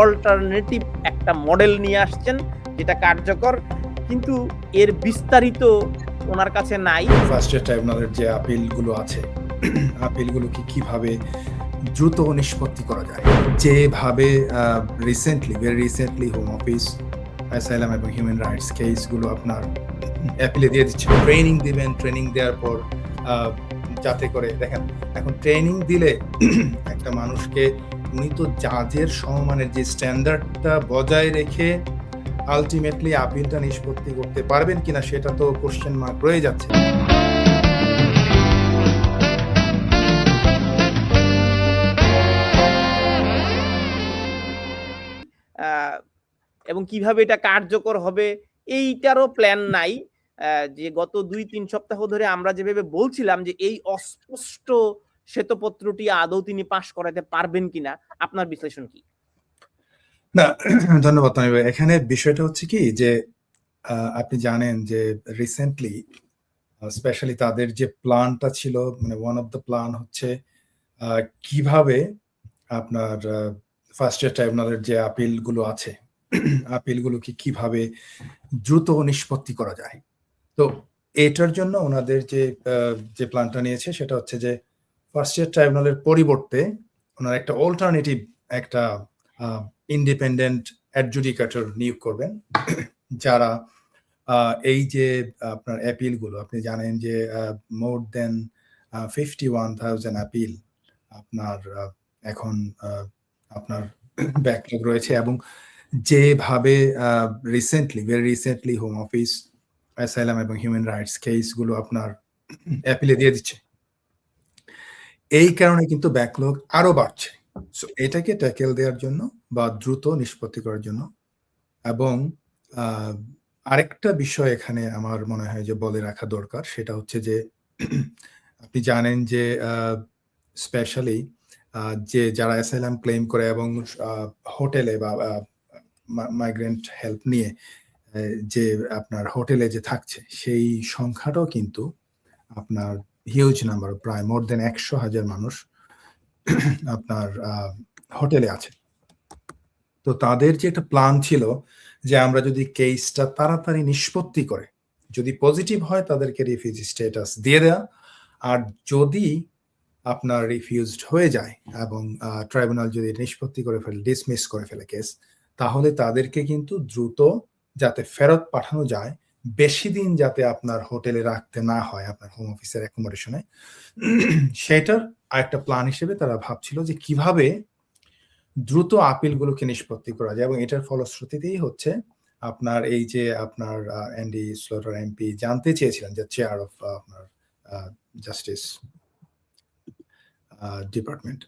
Alternative একটা model নিয়ে আসছেন, যেটা কার্যকর, কিন্তু এর বিস্তারিত ওনার কাছে নাই। ফার্স্ট ট্রাইব্যুনালের যে আপিলগুলো আছে আপিলগুলোকে কীভাবে দ্রুত নিষ্পত্তি করা যায়? যেভাবে recently very recently home office asylum এবং হিউম্যান রাইটস কেসগুলো আপনার অ্যাপিলে দিয়ে দিচ্ছে। ট্রেনিং দিবেন ট্রেনিং দেওয়ার পর যাতে করে, দেখেন, এখন ট্রেনিং দিলে একটা মানুষকে উনি তো জাজের সমমানের যে স্ট্যান্ডার্ডটা বজায় রেখে আলটিমেটলি আপিলটা নিষ্পত্তি করতে পারবেন কিনা সেটা তো কোশ্চেন মার্ক রয়ে যাচ্ছে। এবং কীভাবে এটা কার্যকর হবে এইটারও প্ল্যান নাই। যে গত দুই তিন সপ্তাহ ধরে আমরা যেভাবে বলছিলাম যে এই অস্পষ্ট শ্বেতপত্রটি আদৌ তিনি পাশ করাতে পারবেন কিনা? আপনার বিশ্লেষণ কি? না, ধন্যবাদ এখানে বিষয়টা হচ্ছে কি যে আপনি জানেন যে রিসেন্টলি স্পেশালি তাদের যে প্ল্যানটা ছিল মানে ওয়ান অফ দ্য প্ল্যান হচ্ছে কীভাবে আপনার ফার্স্ট ইয়ার ট্রাইব্যুনালের যে আপিলগুলো আছে আপিলগুলোকে কীভাবে দ্রুত নিষ্পত্তি করা যায়। তো এটার জন্য ওনাদের যে যে প্ল্যানটা নিয়েছে, সেটা হচ্ছে যে ফার্স্ট ইয়ার ট্রাইব্যুনালের পরিবর্তে ওনার একটা অল্টারনেটিভ একটা ইন্ডিপেন্ডেন্ট অ্যাডজুডিকেটর নিয়োগ করবেন, যারা এই যে আপনার অ্যাপিলগুলো আপনি জানেন যে more than fifty one thousand appeal আপনার এখন আপনার ব্যাকলগ রয়েছে এবং যেভাবে recently very recently home office asylum এবং হিউম্যান রাইটস কেসগুলো আপনার অ্যাপিলে দিয়ে দিচ্ছে। এই কারণে কিন্তু ব্যাকলগ আরও বাড়ছে। সো এটাকে ট্যাকেল দেওয়ার জন্য বা দ্রুত নিষ্পত্তি করার জন্য এবং আরেকটা বিষয় এখানে আমার মনে হয় যে বলে রাখা দরকার, সেটা হচ্ছে যে আপনি জানেন যে স্পেশালি যে যারা অ্যাসাইলাম ক্লেম করে এবং হোটেলে বা মাইগ্রেন্ট হেল্প নিয়ে যে আপনার হোটেলে যে থাকছে, সেই সংখ্যাটাও কিন্তু আপনার হিউজ নাম্বার প্রায় মোর দেন একশো হাজার মানুষ আপনার হোটেলে আছে। তো তাদের যে একটা প্ল্যান ছিল যে আমরা যদি কেসটা তাড়াতাড়ি নিষ্পত্তি করে, যদি পজিটিভ হয় তাদেরকে রিফিউজি স্ট্যাটাস দিয়ে দেওয়া আর যদি আপনার রিফিউজড হয়ে যায় এবং ট্রাইব্যুনাল যদি নিষ্পত্তি করে ফেলে ডিসমিস করে ফেলে কেস তাহলে তাদেরকে কিন্তু দ্রুত যাতে ফেরত পাঠানো যায় বেশি দিন যাতে আপনার হোটেলে রাখতে না হয়, আপনার হোম অফিসের অ্যাকোমোডেশনে সেটার আরেকটা প্ল্যান হিসেবে তারা ভাবছিল যে কীভাবে দ্রুত আপিলগুলোকে নিষ্পত্তি করা যায় এবং এটার ফলশ্রুতিতেই হচ্ছে আপনার এই যে আপনার এনডি স্লোটার এমপি জানতে চেয়েছিলেন যে চেয়ার অফ আপনার জাস্টিস ডিপার্টমেন্ট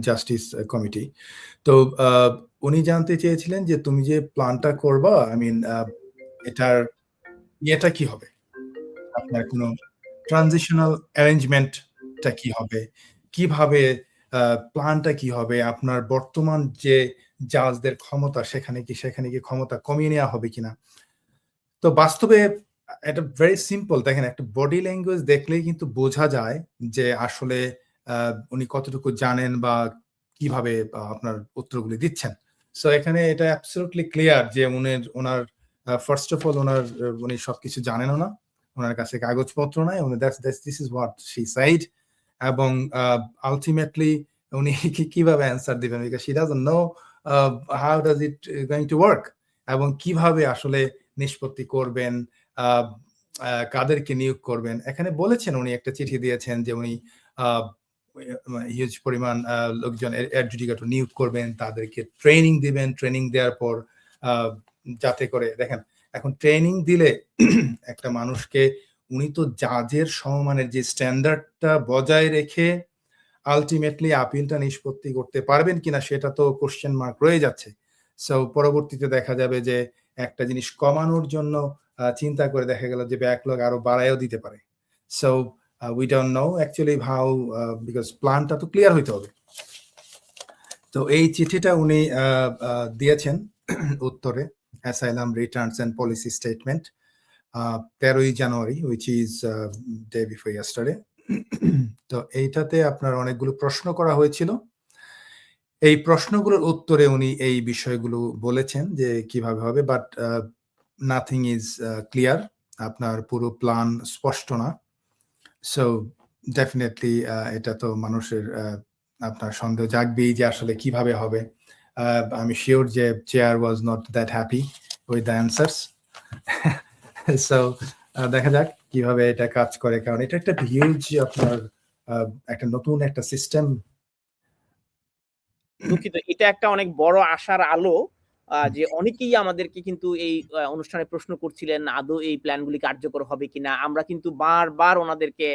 জাস্টিস কমিটি তো উনি জানতে চেয়েছিলেন যে তুমি যে প্ল্যানটা করবা আই মিন এটার ইয়েটা কি হবে? আপনার কোনো ট্রানজিশনাল অ্যারেঞ্জমেন্টটা কি হবে? কীভাবে প্ল্যানটা কি হবে? আপনার বর্তমান যে জাজদের ক্ষমতা, সেখানে কি সেখানে কি ক্ষমতা কমিয়ে নেওয়া হবে কিনা? তো বাস্তবে এটা ভেরি সিম্পল দেখেন, একটা বডি ল্যাঙ্গুয়েজ দেখলেই কিন্তু বোঝা যায় যে আসলে উনি কতটুকু জানেন বা কীভাবে আপনার উত্তরগুলি দিচ্ছেন। সো এখানে এটা অ্যাবসলুটলি ক্লিয়ার যে উনি ওনার ফার্স্ট অফ অল ওনার উনি সবকিছু জানেনও না। ওনার কাছে কাগজপত্র নাই। উনি that's that's this is what she side এবং আলটিমেটলি উনি কি- কীভাবে অ্যান্সার দিবেন? Because she doesn't know how does it going to work এবং কীভাবে আসলে নিষ্পত্তি করবেন আহ, কাদেরকে নিয়োগ করবেন? এখানে বলেছেন উনি একটা চিঠি দিয়েছেন যে উনি হিউজ পরিমাণ লোকজন অ্যাডজুডিকেটর নিয়োগ করবেন তাদেরকে ট্রেনিং দিবেন। ট্রেনিং দেওয়ার পর যাতে করে, দেখেন, এখন ট্রেনিং দিলে একটা মানুষকে উনি তো জাজের সমমানের যে স্ট্যান্ডার্ডটা বজায় রেখে আলটিমেটলি আপিলটা নিষ্পত্তি করতে পারবেন কিনা সেটা তো কোশ্চেন মার্ক রয়ে যাচ্ছে। সো পরবর্তীতে দেখা যাবে যে একটা জিনিস কমানোর জন্য চিন্তা করে দেখা গেল যে ব্যাকলগ আরও বাড়ায়ও দিতে পারে। So we don't know actually how because প্ল্যানটা তো ক্লিয়ার হইতে হবে। তো এই চিঠিটা উনি দিয়েছেন উত্তরে। Asylum returns and policy statement তেরোই জানুয়ারি which is day before yesterday তো এইটাতে আপনার অনেকগুলো প্রশ্ন করা হয়েছিল। এই প্রশ্নগুলোর উত্তরে উনি এই বিষয়গুলো বলেছেন যে কীভাবে হবে বাট নাথিং ইজ ক্লিয়ার আপনার পুরো প্ল্যান স্পষ্ট না। সো ডেফিনেটলি এটা তো মানুষের আহ, আপনার সন্দেহ জাগবেই যে আসলে কীভাবে হবে। আহ, আমি শিওর যে chair was not that happy with the answers so দেখা যাক কীভাবে এটা কাজ করে। কারণ এটা একটা হিউজ আপনার আহ, একটা নতুন একটা সিস্টেম দুঃখিত এটা একটা অনেক বড় আশার আলো যে অনেকেই আমাদেরকে কিন্তু এই অনুষ্ঠানে প্রশ্ন করছিলেন আদৌ এই প্ল্যানগুলি কার্যকর হবে কিনা? আমরা কিন্তু বারবার ওনাদেরকে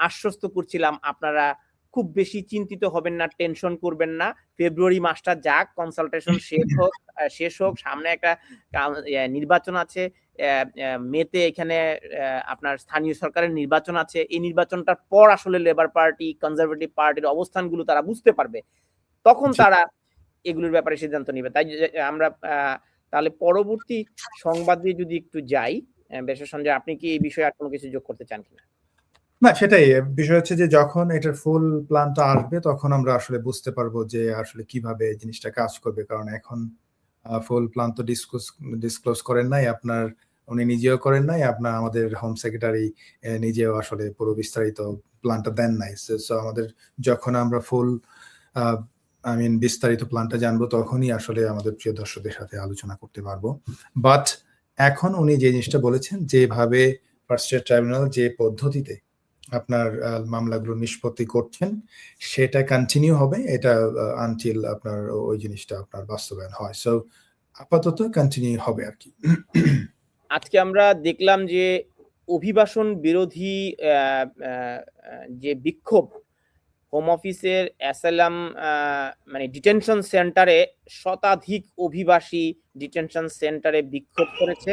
আশ্বস্ত করছিলাম আপনারা খুব বেশি চিন্তিত হবেন না টেনশন করবেন না। ফেব্রুয়ারি মাসটা যাক কনসালটেশন শেষ হোক শেষ হোক সামনে একটা নির্বাচন আছে মেতে এখানে আপনার স্থানীয় সরকারের নির্বাচন আছে। এই নির্বাচনটার পর আসলে লেবার পার্টি কনজারভেটিভ পার্টির অবস্থানগুলো তারা বুঝতে পারবে। তখন তারা এগুলোর ব্যাপারে সিদ্ধান্ত নিবে। তাই আমরা আহ, তাহলে পরবর্তী সংবাদ দিয়ে যদি একটু যাই বেশ সঞ্জয় আপনি কি এই বিষয়ে আর কোনো কিছু যোগ করতে চান কিনা? না, সেটাই। বিষয় হচ্ছে যে যখন এটার ফুল প্ল্যানটা আসবে, তখন আমরা আসলে বুঝতে পারব যে আসলে কীভাবে জিনিসটা কাজ করবে। কারণ এখন ফুল প্ল্যান তো ডিসক্লোজ ডিসক্লোজ করেন নাই, আপনার, উনি নিজেও করেন নাই, আপনার আমাদের হোম সেক্রেটারি নিজেও আসলে পুরো বিস্তারিত প্ল্যানটা দেন নাই। সো আমাদের যখন আমরা ফুল আই মিন বিস্তারিত প্ল্যানটা জানব, তখনই আসলে আমাদের প্রিয় দর্শকদের সাথে আলোচনা করতে পারব। বাট এখন উনি যে জিনিসটা বলেছেন, যেভাবে ফার্স্ট ট্রাইব্যুনাল যে পদ্ধতিতে আপনার মামলাগুলো নিষ্পত্তি করছেন, সেটা কন্টিনিউ হবে, এটা আনটিল আপনার ওই জিনিসটা আপনার বাস্তবায়ন হয়। সো আপাতত কন্টিনিউ হবে আর কি। আজকে আমরা দেখলাম যে অভিবাসন বিরোধী যে বিক্ষোভ হোম অফিসের অ্যাসালাম মানে ডিটেনশন সেন্টারে শতাধিক অভিবাসী ডিটেনশন সেন্টারে বিক্ষোভ করেছে।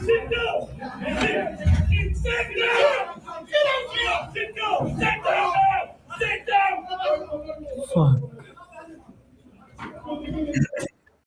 Sit down!